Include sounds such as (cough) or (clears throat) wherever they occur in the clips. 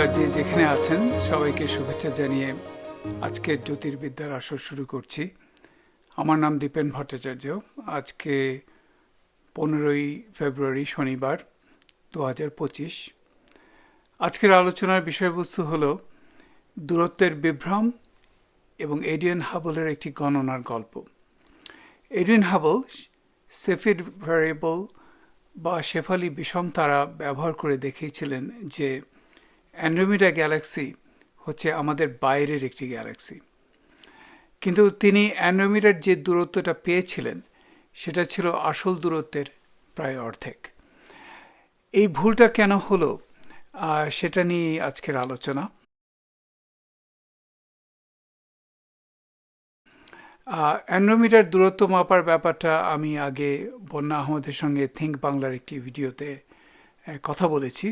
যে যেখানে আছেন, সবাইকে শুভেচ্ছা জানিয়ে আজকের জ্যোতির্বিদ্যার আসর শুরু করছি। আমার নাম দীপেন ভট্টাচার্য। আজকে পনেরোই ফেব্রুয়ারি শনিবার দু হাজার পঁচিশ। আজকের আলোচনার বিষয়বস্তু হল দূরত্বের বিভ্রম এবং এডিয়ান হাবলের একটি গণনার গল্প। এডিয়ান হাবল সেফিড ভ্যারিয়েবল বা শেফালি বিষম তারা ব্যবহার করে দেখিয়েছিলেন যে অ্যান্ড্রোমিডা গ্যালাক্সি হচ্ছে আমাদের বাইরের একটি গ্যালাক্সি। কিন্তু তিনি অ্যান্ড্রোমিডার যে দূরত্বটা পেয়েছিলেন, সেটা ছিল আসল দূরত্বের প্রায় অর্ধেক। এই ভুলটা কেন হলো সেটা নিয়ে আজকের আলোচনা। অ্যান্ড্রোমিটার দূরত্ব মাপার ব্যাপারটা আমি আগে বন্যা আহমদের সঙ্গে থিঙ্ক বাংলার একটি ভিডিওতে কথা বলেছি।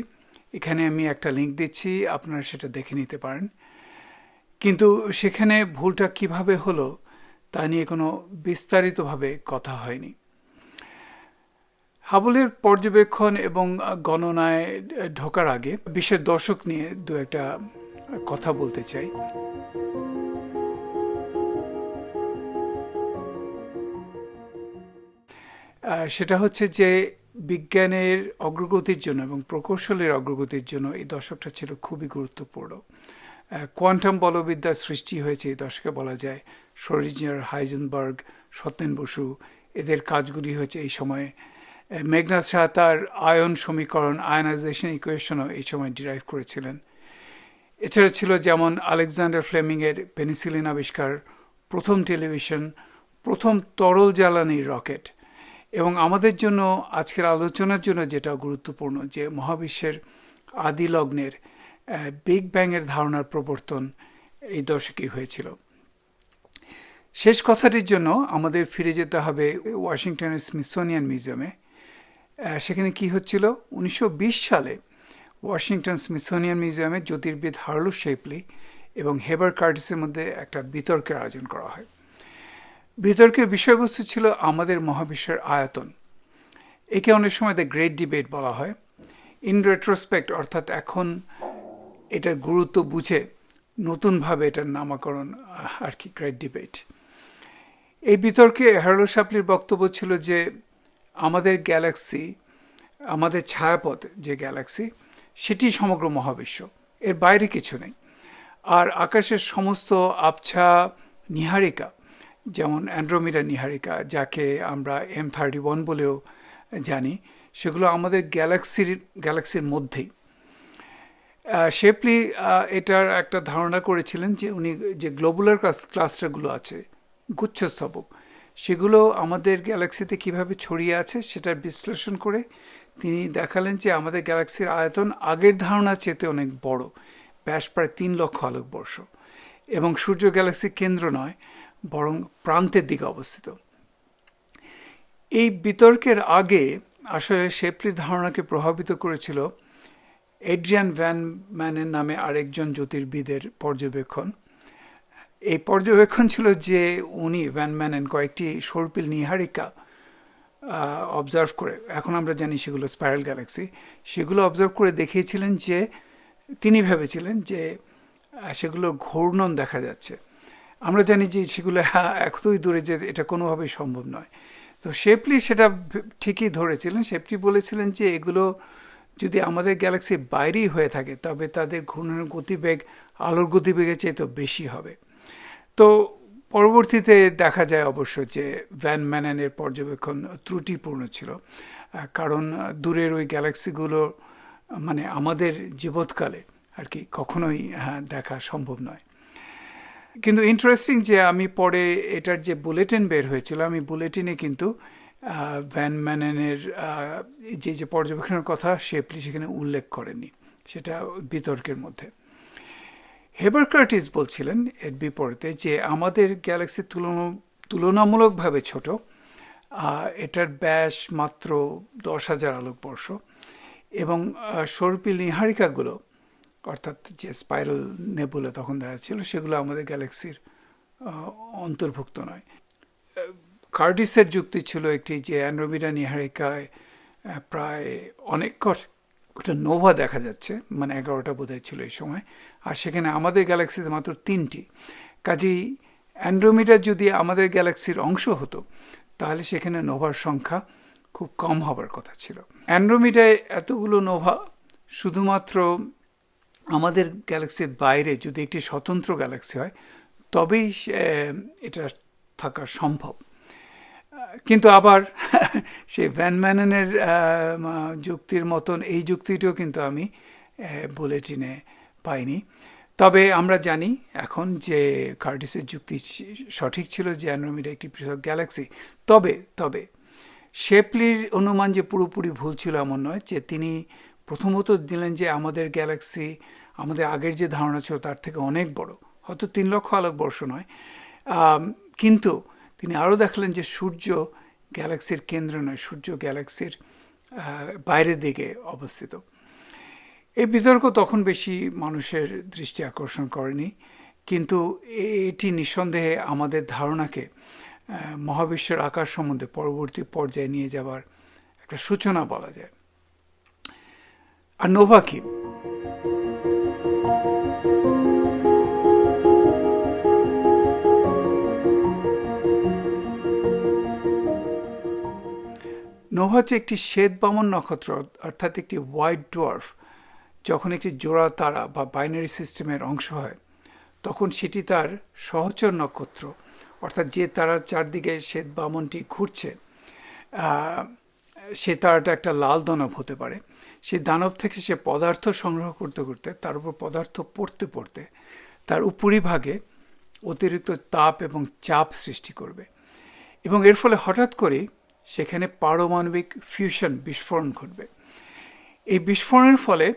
এখানে আমি একটা লিঙ্ক দিচ্ছি, আপনারা সেটা দেখে নিতে পারেন। কিন্তু সেখানে ভুলটা কীভাবে হলো, তা নিয়ে কোনো বিস্তারিতভাবে কথা হয়নি। হাবলের পর্যবেক্ষণ এবং গণনায় ঢোকার আগে বিশ্বের দর্শক নিয়ে দু একটা কথা বলতে চাই। সেটা হচ্ছে যে বিজ্ঞানের অগ্রগতির জন্য এবং প্রকৌশলের অগ্রগতির জন্য এই দশকটা ছিল খুবই গুরুত্বপূর্ণ। কোয়ান্টাম বলবিদ্যার সৃষ্টি হয়েছে এই দশকে বলা যায়। শরিঞ্জার হাইজেনবার্গ সত্যেন বসু, এদের কাজগুলি হয়েছে এই সময়ে। মেঘনাথ শাহ তার আয়ন সমীকরণ, আয়নাইজেশন ইকুয়েশনও এই সময় ডিরাইভ করেছিলেন। এছাড়া ছিল যেমন আলেকজান্ডার ফ্লেমিংয়ের পেনিসিলিন আবিষ্কার, প্রথম টেলিভিশন, প্রথম তরল জ্বালানি রকেট এবং আমাদের জন্য, আজকের আলোচনার জন্য যেটা গুরুত্বপূর্ণ, যে মহাবিশ্বের আদি লগ্নের বিগ ব্যাংয়ের ধারণার প্রবর্তন এই দশকেই হয়েছিল। শেষ কথাটির জন্য আমাদের ফিরে যেতে হবে ওয়াশিংটনের স্মিথসোনিয়ান মিউজিয়ামে। সেখানে কি হচ্ছিল? উনিশশো বিশ সালে ওয়াশিংটন স্মিথসোনিয়ান মিউজিয়ামে জ্যোতির্বিদ হার্লো শেপলি এবং হেবার কার্টিসের মধ্যে একটা বিতর্কের আয়োজন করা হয়। বিতর্কের বিষয়বস্তু ছিল আমাদের মহাবিশ্বের আয়তন। একে অনেক সময় দ্য গ্রেট ডিবেট বলা হয়। ইন রেট্রোস্পেক্ট অর্থাৎ এখন এটার গুরুত্ব বুঝে নতুনভাবে এটার নামাকরণ, আর কি, গ্রেট ডিবেট। এই বিতর্কে হ্যারলো শাপলির বক্তব্য ছিল যে আমাদের গ্যালাক্সি, আমাদের ছায়াপথ যে গ্যালাক্সি, সেটি সমগ্র মহাবিশ্ব। এর বাইরে কিছু নেই। আর আকাশের সমস্ত আবছা, নিহারিকা যেমন অ্যান্ড্রোমিডা নিহারিকা, যাকে আমরা এম থার্টি ওয়ান বলেও জানি, সেগুলো আমাদের গ্যালাক্সির গ্যালাক্সির মধ্যেই। শেপলি এটার একটা ধারণা করেছিলেন যে উনি যে গ্লোবুলার ক্লাস্টারগুলো আছে, গুচ্ছস্তবক, সেগুলো আমাদের গ্যালাক্সিতে কীভাবে ছড়িয়ে আছে সেটার বিশ্লেষণ করে তিনি দেখালেন যে আমাদের গ্যালাক্সির আয়তন আগের ধারণা চেতে অনেক বড়, ব্যাস প্রায় তিন লক্ষ আলোকবর্ষ। এবং সূর্য গ্যালাক্সির কেন্দ্র নয় বরং প্রান্তের দিকে অবস্থিত। এই বিতর্কের আগে আসলে শেপলির ধারণাকে প্রভাবিত করেছিল এড্রিয়ান ভ্যান ম্যানের নামে আরেকজন জ্যোতির্বিদের পর্যবেক্ষণ। এই পর্যবেক্ষণ ছিল যে উনি ভ্যান ম্যানেন কয়েকটি সর্পিল নিহারিকা অবজার্ভ করে, এখন আমরা জানি সেগুলো স্পাইরাল গ্যালাক্সি সেগুলো অবজার্ভ করে দেখিয়েছিলেন যে, তিনি ভেবেছিলেন যে সেগুলো ঘূর্ণন দেখা যাচ্ছে। আমরা জানি যে সেগুলো এতই দূরে যে এটা কোনোভাবেই সম্ভব নয়। তো শেপলি সেটা ঠিকই ধরেছিলেন। শেপলি বলেছিলেন যে এগুলো যদি আমাদের গ্যালাক্সির বাইরেই হয়ে থাকে তবে তাদের ঘূর্ণনের গতিবেগ আলোর গতিবেগের চেয়ে তো বেশি হবে। তো পরবর্তীতে দেখা যায় অবশ্য যে ভ্যান ম্যানানের পর্যবেক্ষণ ত্রুটিপূর্ণ ছিল। কারণ দূরের ওই গ্যালাক্সিগুলো মানে আমাদের জীবৎকালে আর কি কখনোই হ্যাঁ, দেখা সম্ভব নয়। কিন্তু ইন্টারেস্টিং যে আমি পরে এটার যে বুলেটিন বের হয়েছিল, আমি বুলেটিনে কিন্তু ভ্যান ম্যানেনের যে যে পর্যবেক্ষণের কথা শেপলি সেখানে উল্লেখ করেনি সেটা বিতর্কের মধ্যে। হেবার কার্টিস বলছিলেন এর বিপরীতে যে আমাদের গ্যালাক্সি তুলনা, তুলনামূলকভাবে ছোট এটার ব্যাস মাত্র দশ হাজার আলোকবর্ষ এবং সর্পিল নিহারিকাগুলো অর্থাৎ যে স্পাইরাল নেবুলা তখন দেখা ছিল, সেগুলো আমাদের গ্যালাক্সির অন্তর্ভুক্ত নয়। কার্ডিসের যুক্তি ছিল একটি যে অ্যান্ড্রোমিডা নিহারিকায় প্রায় অনেক ওটা নোভা দেখা যাচ্ছে মানে এগারোটা বোধহয় ছিল এই সময়, আর সেখানে আমাদের গ্যালাক্সিতে মাত্র তিনটি। কাজেই অ্যান্ড্রোমিডা যদি আমাদের গ্যালাক্সির অংশ হতো, তাহলে সেখানে নোভার সংখ্যা খুব কম হবার কথা ছিল। অ্যান্ড্রোমিডায় এতগুলো নোভা শুধুমাত্র আমাদের গ্যালাক্সির বাইরে যদি একটি স্বতন্ত্র গ্যালাক্সি হয়, তবেই এটা থাকা সম্ভব। কিন্তু আবার (laughs) সে ভ্যান ম্যাননের যুক্তির মতন এই যুক্তিটিও কিন্তু আমি বুলেটিনে পাইনি। তবে আমরা জানি এখন যে কার্ডিসের যুক্তি সঠিক ছিল যে অ্যান্ড্রোমিডা একটি পৃথক গ্যালাক্সি। তবে তবে শেপলির অনুমান যে পুরোপুরি ভুল ছিল এমন নয় যে তিনি প্রথমত দিলেন যে আমাদের গ্যালাক্সি, আমাদের আগের যে ধারণা ছিল তার থেকে অনেক বড়। হয়তো তিন লক্ষ আলোকবর্ষ নয়। কিন্তু তিনি আরও দেখালেন যে সূর্য গ্যালাক্সির কেন্দ্র নয়, সূর্য গ্যালাক্সির বাইরের দিকে অবস্থিত। এই বিতর্ক তখন বেশি মানুষের দৃষ্টি আকর্ষণ করেনি, কিন্তু এটি নিঃসন্দেহে আমাদের ধারণাকে মহাবিশ্বের আকার সম্বন্ধে পরবর্তী পর্যায়ে নিয়ে যাবার একটা সূচনা বলা যায়। আর নোভা কি? নোভা হচ্ছে একটি শ্বেত বামন নক্ষত্র, অর্থাৎ একটি হোয়াইট ডোয়ার্ফ। যখন একটি জোড়া তারা বা বাইনারি সিস্টেমের অংশ হয়, তখন সেটি তার সহচর নক্ষত্র, অর্থাৎ যে তারার চারদিকে শ্বেত বামনটি ঘুরছে সে তারাটা একটা লাল দানব হতে পারে। সেই দানব থেকে সে পদার্থ সংগ্রহ করতে করতে, তার উপর পদার্থ পড়তে পড়তে, তার উপরিভাগে অতিরিক্ত তাপ এবং চাপ সৃষ্টি করবে। এবং এর ফলে হঠাৎ করেই সেখানে পারমাণবিক ফিউশন বিস্ফোরণ ঘটবে। এই বিস্ফোরণের ফলে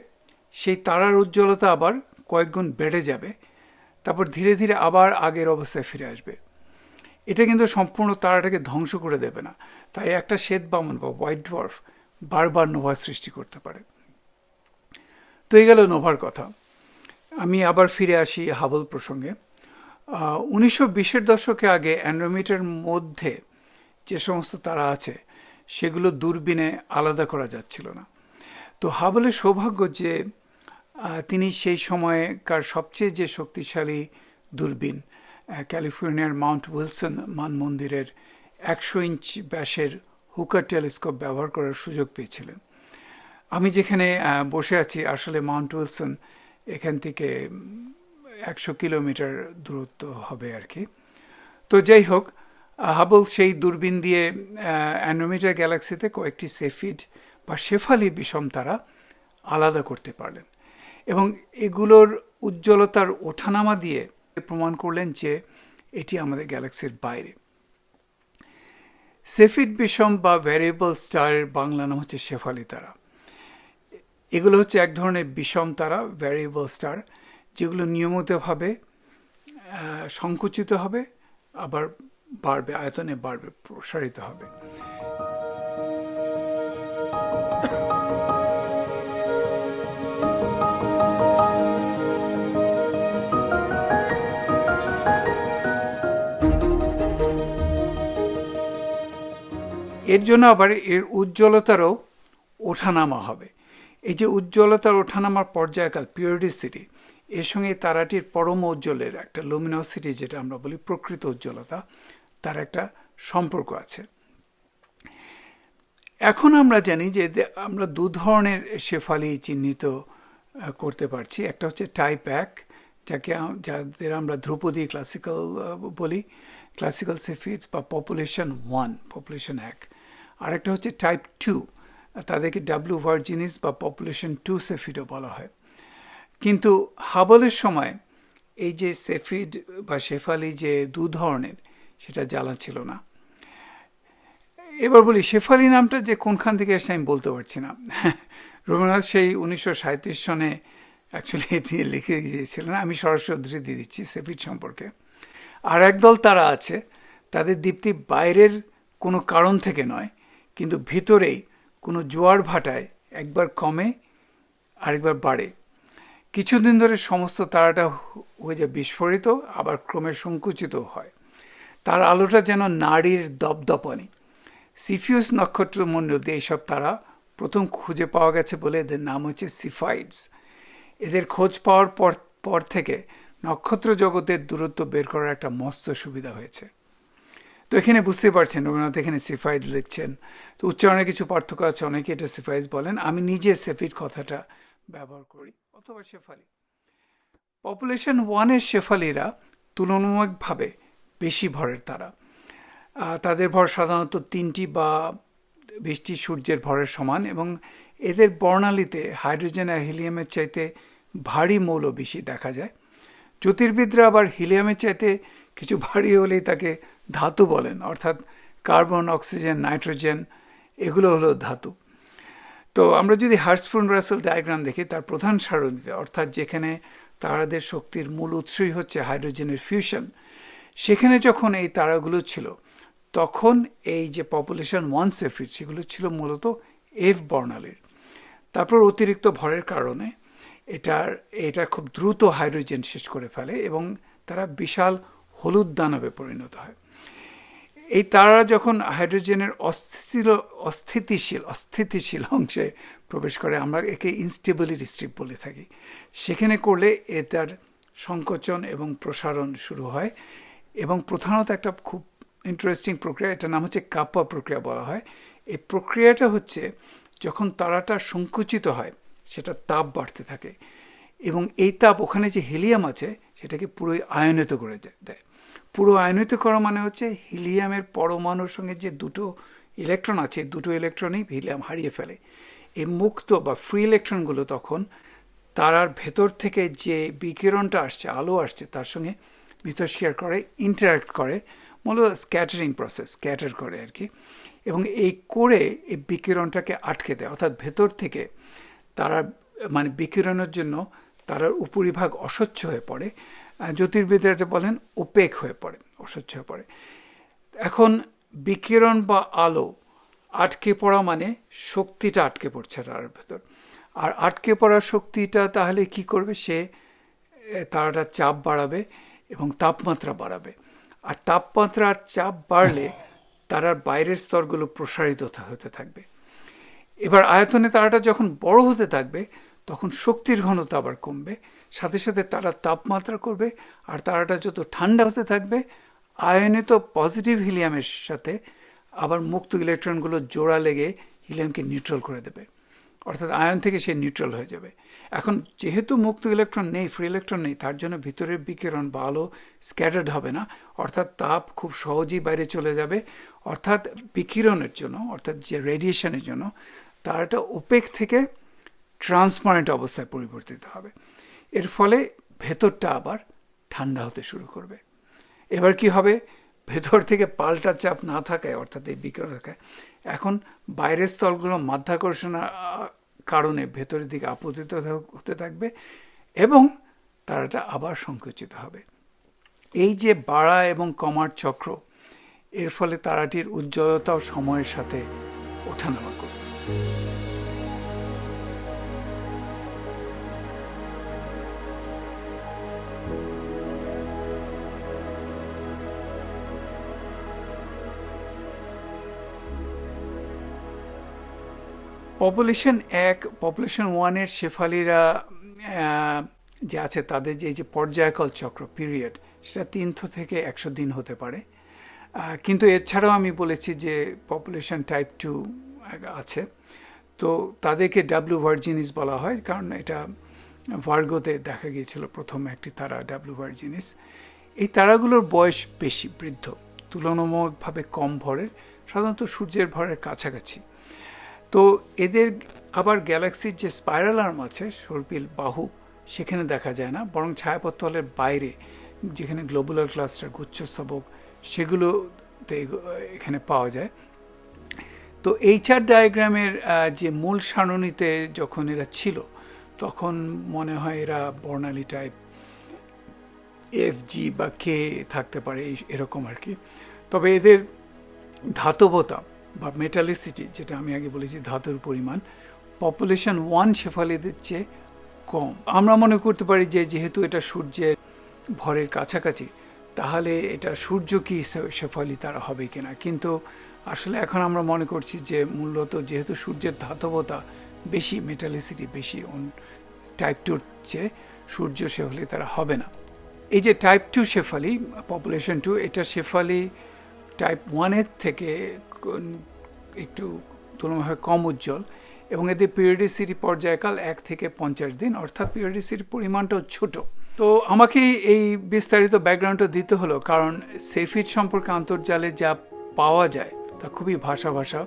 সেই তারার উজ্জ্বলতা আবার কয়েকগুণ বেড়ে যাবে, তারপর ধীরে ধীরে আবার আগের অবস্থায় ফিরে আসবে। এটা কিন্তু সম্পূর্ণ তারাটাকে ধ্বংস করে দেবে না। তাই একটা শ্বেত বামন বা হোয়াইট ডোয়ার্ফ বারবার নোভা সৃষ্টি করতে পারে। তো এই গেল নোভার কথা। আমি আবার ফিরে আসি হাবল প্রসঙ্গে। উনিশশো বিশের দশকে আগে অ্যান্ড্রোমিটার মধ্যে যে সমস্ত তারা আছে, সেগুলো দূরবীনে আলাদা করা যাচ্ছিল না। তো হাবলের সৌভাগ্য যে তিনি সেই সময়কার সবচেয়ে যে শক্তিশালী দূরবীন ক্যালিফোর্নিয়ার মাউন্ট উইলসন মান মন্দিরের একশো ইঞ্চ ব্যাসের হুকার টেলিস্কোপ ব্যবহার করার সুযোগ পেয়েছিলেন। আমি যেখানে বসে আছি, আসলে মাউন্ট উইলসন এখান থেকে একশো কিলোমিটার দূরত্ব হবে আর কি তো যাই হোক, হাবল সেই দূরবীন দিয়ে অ্যান্ড্রোমিটার গ্যালাক্সিতে কয়েকটি সেফিড বা শেফালি বিষম তারা আলাদা করতে পারলেন এবং এগুলোর উজ্জ্বলতার ওঠানামা দিয়ে প্রমাণ করলেন যে এটি আমাদের গ্যালাক্সির বাইরে। সেফিড বিষম বা ভ্যারিয়েবল স্টারের বাংলা নাম হচ্ছে শেফালি তারা। এগুলো হচ্ছে এক ধরনের বিষম তারা ভ্যারিয়েবল স্টার যেগুলো নিয়মিতভাবে সংকুচিত হবে, আবার বাড়বে, আয়তনে বাড়বে, প্রসারিত হবে। এর জন্য আবার এর উজ্জ্বলতারও ওঠানামা হবে। এই যে উজ্জ্বলতার ওঠানামার পর্যায়কাল পিরিয়ডিসিটি এর সঙ্গে তারাটির পরম উজ্জ্বলের একটা লুমিনোসিটি যেটা আমরা বলি প্রকৃত উজ্জ্বলতা, তার একটা সম্পর্ক আছে। এখন আমরা জানি যে আমরা দু ধরনের শেফালি চিহ্নিত করতে পারছি। একটা হচ্ছে টাইপ এক, যাকে যাদের আমরা ধ্রুপদী ক্লাসিক্যাল বলি। ক্লাসিক্যাল সেফিডস বা পপুলেশন ওয়ান পপুলেশন এক। আরেকটা হচ্ছে টাইপ টু তাদেরকে ডাব্লিউ ভার্জিনিস বা পপুলেশন টু সেফিডও বলা হয়। কিন্তু হাবলের সময় এই যে সেফিড বা শেফালি যে দু ধরনের, সেটা জ্বালা ছিল না। এবার বলি শেফালি নামটা যে কোনখান থেকে এসে আমি বলতে পারছি না। রবীন্দ্রনাথ সেই উনিশশো সনে অ্যাকচুয়ালি এটি লিখে দিয়েছিলেন। আমি সরাসরি দিয়ে দিচ্ছি সেফিড সম্পর্কে। আর একদল তারা আছে, তাদের দীপ্তি বাইরের কোনো কারণ থেকে নয় কিন্তু ভিতরেই কোনো জোয়ার ভাটায় একবার কমে, আরেকবার বাড়ে। কিছুদিন ধরে সমস্ত তারাটা হয়ে যায় বিস্ফোরিত, আবার ক্রমে সংকুচিত হয়। তার আলোটা যেন নারীর দপদপানি। সিফিউস নক্ষত্র মণ্ডল দিয়ে এইসব তারা প্রথম খুঁজে পাওয়া গেছে বলে এদের নাম হচ্ছে সিফাইডস। এদের খোঁজ পাওয়ার পর পর থেকে নক্ষত্র জগতের দূরত্ব বের করার একটা মস্ত সুবিধা হয়েছে। তো এখানে বুঝতে পারছেন, রবীন্দ্রনাথ এখানে সিফাইড লিখছেন। তো উচ্চারণে কিছু পার্থক্য আছে, অনেকে এটা সিফাইজ বলেন। আমি নিজে সেফিড কথাটা ব্যবহার করি, অথবা শেফালি। পপুলেশন ওয়ানের শেফালিরা তুলনামূলকভাবে বেশি ভরের তারা। তাদের ভর সাধারণত তিনটি বা বৃষ্টি সূর্যের ভরের সমান এবং এদের বর্ণালীতে হাইড্রোজেন আর হিলিয়ামের চাইতে ভারী মৌল বেশি দেখা যায়। জ্যোতির্বিদরা আবার হিলিয়ামের চাইতে কিছু ভারী হলেই তাকে ধাতু বলেন, অর্থাৎ কার্বন, অক্সিজেন, নাইট্রোজেন, এগুলো হলো ধাতু। তো আমরা যদি হার্সফোন রাসেল ডায়াগ্রাম দেখি, তার প্রধান সারণীতে, অর্থাৎ যেখানে তারাদের শক্তির মূল উৎসই হচ্ছে হাইড্রোজেনের ফিউশন, সেখানে যখন এই তারাগুলো ছিল, তখন এই যে পপুলেশন ওয়ান সেফিট সেগুলো ছিল মূলত এফ বর্ণালীর। তারপর অতিরিক্ত ভরের কারণে এটার, এটা খুব দ্রুত হাইড্রোজেন শেষ করে ফেলে এবং তারা বিশাল হলুদ দানবে পরিণত হয়। এই তারা যখন হাইড্রোজেনের অস্থিতিশীল অস্থিতিশীল অস্থিতিশীল অংশে প্রবেশ করে, আমরা একে ইনস্টেবিলিটি স্ট্রিপ বলে থাকি। সেখানে করলে এটার সংকোচন এবং প্রসারণ শুরু হয় এবং প্রধানত একটা খুব ইন্টারেস্টিং প্রক্রিয়া, এটার নাম হচ্ছে কাপা প্রক্রিয়া বলা হয়। এই প্রক্রিয়াটা হচ্ছে যখন তারাটা সংকুচিত হয়, সেটা তাপ বাড়তে থাকে এবং এই তাপ ওখানে যে হিলিয়াম আছে, সেটাকে পুরোই আয়নিত করে দেয়। পুরো আয়নিত করা মানে হচ্ছে হিলিয়ামের পরমাণুর সঙ্গে যে দুটো ইলেকট্রন আছে, দুটো ইলেকট্রনই হিলিয়াম হারিয়ে ফেলে। এই মুক্ত বা ফ্রি ইলেকট্রনগুলো তখন তারার ভেতর থেকে যে বিকিরণটা আসছে, আলো আসছে, তার সঙ্গে মিথস্ক্রিয়া করে ইন্টারাক্ট করে, মূলত স্ক্যাটারিং প্রসেস স্ক্যাটার করে আর কি। এবং এই করে এই বিকিরণটাকে আটকে দেয়, অর্থাৎ ভেতর থেকে তারা মানে বিকিরণের জন্য তারার উপরিভাগ অস্বচ্ছ হয়ে পড়ে। জ্যোতির্বিদরা এটা বলেন ওপেক হয়ে পড়ে অস্বচ্ছ হয়ে পড়ে। এখন বিকিরণ বা আলো আটকে পড়া মানে শক্তিটা আটকে পড়ছে তার ভেতর। আর আটকে পড়া শক্তিটা তাহলে কি করবে? সে এ, তারাটা চাপ বাড়াবে এবং তাপমাত্রা বাড়াবে। আর তাপমাত্রা আর চাপ বাড়লে তারার বাইরের স্তরগুলো প্রসারিত হতে থাকবে। এবার আয়তনে তারাটা যখন বড় হতে থাকবে তখন শক্তির ঘনতা আবার কমবে। সাথে সাথে তারা তাপমাত্রা করবে, আর তারাটা যত ঠান্ডা হতে থাকবে আয়নে তো পজিটিভ হিলিয়ামের সাথে আবার মুক্ত ইলেকট্রনগুলো জোড়া লেগে হিলিয়ামকে নিউট্রাল করে দেবে। অর্থাৎ আয়ন থেকে সে নিউট্রাল হয়ে যাবে। এখন যেহেতু মুক্ত ইলেকট্রন নেই, ফ্রি ইলেকট্রন নেই, তার জন্য ভিতরের বিকিরণ বা আলো স্ক্যাটার্ড হবে না। অর্থাৎ তাপ খুব সহজেই বাইরে চলে যাবে। অর্থাৎ বিকিরণের জন্য, অর্থাৎ যে রেডিয়েশনের জন্য তার একটা ওপেক থেকে ট্রান্সপারেন্ট অবস্থায় পরিবর্তিত হবে। এর ফলে ভেতরটা আবার ঠান্ডা হতে শুরু করবে। এবার কি হবে? ভেতর থেকে পাল্টা চাপ না থাকায়, অর্থাৎ এই বিকিরণ থাকায় এখন বাইরের স্থলগুলো মাধ্যাকর্ষণের কারণে ভেতরের দিকে আপতিত হতে থাকবে এবং তারাটা আবার সংকুচিত হবে। এই যে বাড়া এবং কমার চক্র, এর ফলে তারাটির উজ্জ্বলতাও সময়ের সাথে ওঠানামা করবে। পপুলেশন এক পপুলেশন ওয়ানের শেফালিরা যে আছে তাদের যে যে পর্যায়কাল চক্র পিরিয়ড সেটা তিনশো থেকে একশো দিন হতে পারে। কিন্তু এছাড়াও আমি বলেছি যে পপুলেশন টাইপ টু আছে। তো তাদেরকে ডাব্লিউ ভার্জিনিস বলা হয়, কারণ এটা ভার্গোতে দেখা গিয়েছিল প্রথম একটি তারা ডাব্লিউ ভার্জিনিস এই তারাগুলোর বয়স বেশি, বৃদ্ধ, তুলনামূলকভাবে কম ভরের, সাধারণত সূর্যের ভরের কাছাকাছি। তো এদের আবার গ্যালাক্সির যে স্পাইরাল আর্ম আছে, সর্পিল বাহু, সেখানে দেখা যায় না। বরং ছায়াপথলের বাইরে, যেখানে গ্লোবুলার ক্লাস্টার গুচ্ছস্তবক সেগুলোতে এখানে পাওয়া যায়। তো এইচআর ডায়াগ্রামের যে মূল সারণীতে যখন এরা ছিল, তখন মনে হয় এরা বর্ণালী টাইপ এফ জি বা কে থাকতে পারে এরকম আর কি। তবে এদের ধাতবতা বা মেটালিসিটি যেটা আমি আগে বলেছি ধাতুর পরিমাণ পপুলেশন ওয়ান শেফালিদের চেয়ে কম। আমরা মনে করতে পারি যে যেহেতু এটা সূর্যের ভরের কাছাকাছি, তাহলে এটা সূর্য কি শেফালি তারা হবে কিনা? কিন্তু আসলে এখন আমরা মনে করছি যে মূলত যেহেতু সূর্যের ধাতবতা বেশি মেটালিসিটি বেশি টাইপ টুর চেয়ে সূর্য শেফালি তারা হবে না। এই যে type two Shefali population two এটা শেফালি টাইপ ওয়ানের থেকে একটু তুলনাভাবে কম উজ্জ্বল এবং এদের পিরিয়ডিসিটি পর্যায়কাল এক থেকে পঞ্চাশ দিন, অর্থাৎ পিরিয়ডিসিটির পরিমাণটাও ছোট। তো আমাকে এই বিস্তারিত ব্যাকগ্রাউন্ডটা দিতে হলো কারণ সেফিড সম্পর্কে আন্তর্জালে যা পাওয়া যায় তা খুবই ভাষা ভাষা।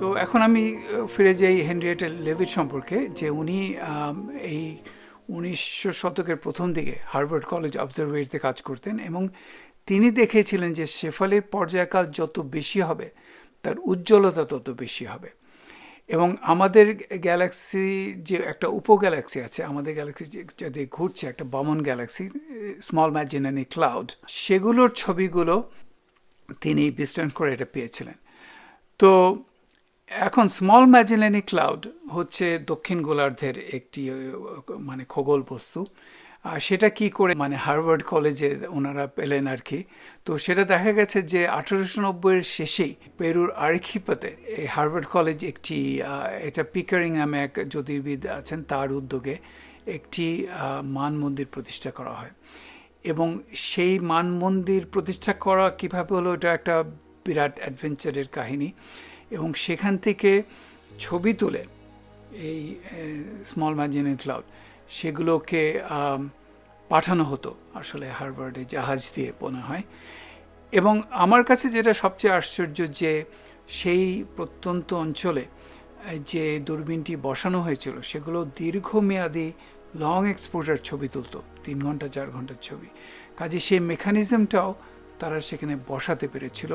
তো এখন আমি ফিরে যাই হেনরিয়েটা লেভিট সম্পর্কে, যে উনি এই উনিশশো শতকের প্রথম দিকে হার্ভার্ড কলেজ অবজারভেটরিতে কাজ করতেন এবং তিনি দেখেছিলেন যে শেফালির পর্যায়কাল যত বেশি হবে, তার উজ্জ্বলতা তত বেশি হবে। এবং আমাদের গ্যালাক্সি যে একটা উপগ্যালাক্সি আছে, আমাদের গ্যালাক্সি যাতে ঘুরছে, একটা বামন গ্যালাক্সি স্মল ম্যাজিনানি ক্লাউড সেগুলোর ছবিগুলো তিনি বিশ্লেষণ করে এটা পেয়েছিলেন। তো এখন স্মল ম্যাজেলানি ক্লাউড হচ্ছে দক্ষিণ গোলার্ধের একটি মানে খগোল বস্তু আর সেটা কি করে মানে হার্ভার্ড কলেজে ওনারা পেলেন আর কি। তো সেটা দেখা গেছে যে আঠারোশো নব্বইয়ের শেষেই পেরুর আরেখিপাতে এই হার্ভার্ড কলেজ একটি এটা পিকারিং নামে এক জ্যোতির্বিদ আছেন, তার উদ্যোগে একটি মান মন্দির প্রতিষ্ঠা করা হয়। এবং সেই মান মন্দির প্রতিষ্ঠা করা কীভাবে হলো, এটা একটা বিরাট অ্যাডভেঞ্চারের কাহিনী। এবং সেখান থেকে ছবি তুলে এই স্মল ম্যাজিনের ক্লাউড সেগুলোকে পাঠানো হতো আসলে হারভার্ডে জাহাজ দিয়ে মনে হয়। এবং আমার কাছে যেটা সবচেয়ে আশ্চর্য যে সেই প্রত্যন্ত অঞ্চলে যে দূরবীনটি বসানো হয়েছিল, সেগুলো দীর্ঘমেয়াদী লং এক্সপোজার ছবি তুলতো, তিন ঘণ্টা, চার ঘণ্টার ছবি। কাজে সেই মেকানিজমটাও তারা সেখানে বসাতে পেরেছিল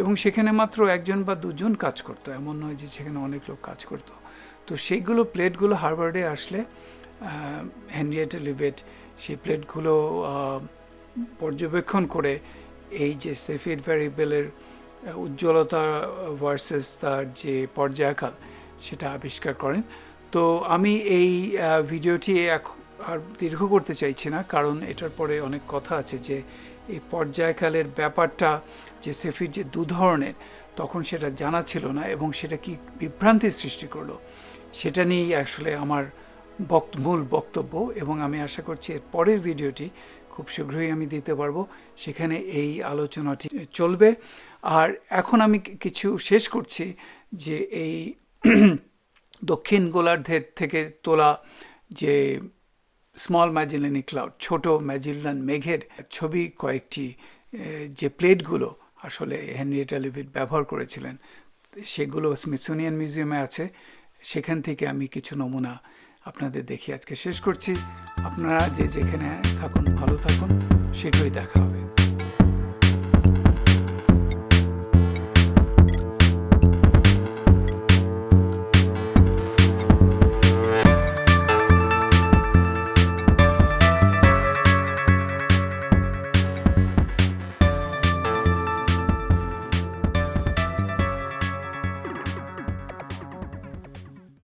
এবং সেখানে মাত্র একজন বা দুজন কাজ করতো। এমন নয় যে সেখানে অনেক লোক কাজ করতো। তো সেইগুলো প্লেটগুলো হারভার্ডে আসলে হ্যান্ডিয়েটা লিভেট সেই প্লেটগুলো পর্যবেক্ষণ করে এই যে সেফিড ভ্যারিয়েবলের উজ্জ্বলতা ভার্সেস তার যে পর্যায়কাল সেটা আবিষ্কার করেন। তো আমি এই ভিডিওটি আর দীর্ঘ করতে চাইছি না, কারণ এটার পরে অনেক কথা আছে যে এই পর্যায়কালের ব্যাপারটা যে সেফির যে দু ধরনের, তখন সেটা জানা ছিল না এবং সেটা কি বিভ্রান্তির সৃষ্টি করল, সেটা নিয়েই আসলে আমার বক্ত, মূল বক্তব্য এবং আমি আশা করছি এর পরের ভিডিওটি খুব শীঘ্রই আমি দিতে পারব। সেখানে এই আলোচনাটি চলবে। আর এখন আমি কিছু শেষ করছি যে এই (clears throat) দক্ষিণ গোলার্ধের থেকে তোলা যে স্মল ম্যাজিলানি ক্লাউড ছোট ম্যাজিল্লান মেঘের ছবি কয়েকটি যে প্লেটগুলো আসলে হেনরিয়েটা লিভিট ব্যবহার করেছিলেন, সেগুলো স্মিথসোনিয়ান মিউজিয়ামে আছে। সেখান থেকে আমি কিছু নমুনা আপনাদের দেখি আজকে শেষ করছি। আপনারা যে যেখানে থাকুন, ভালো থাকুন শীঘ্রই দেখা হবে।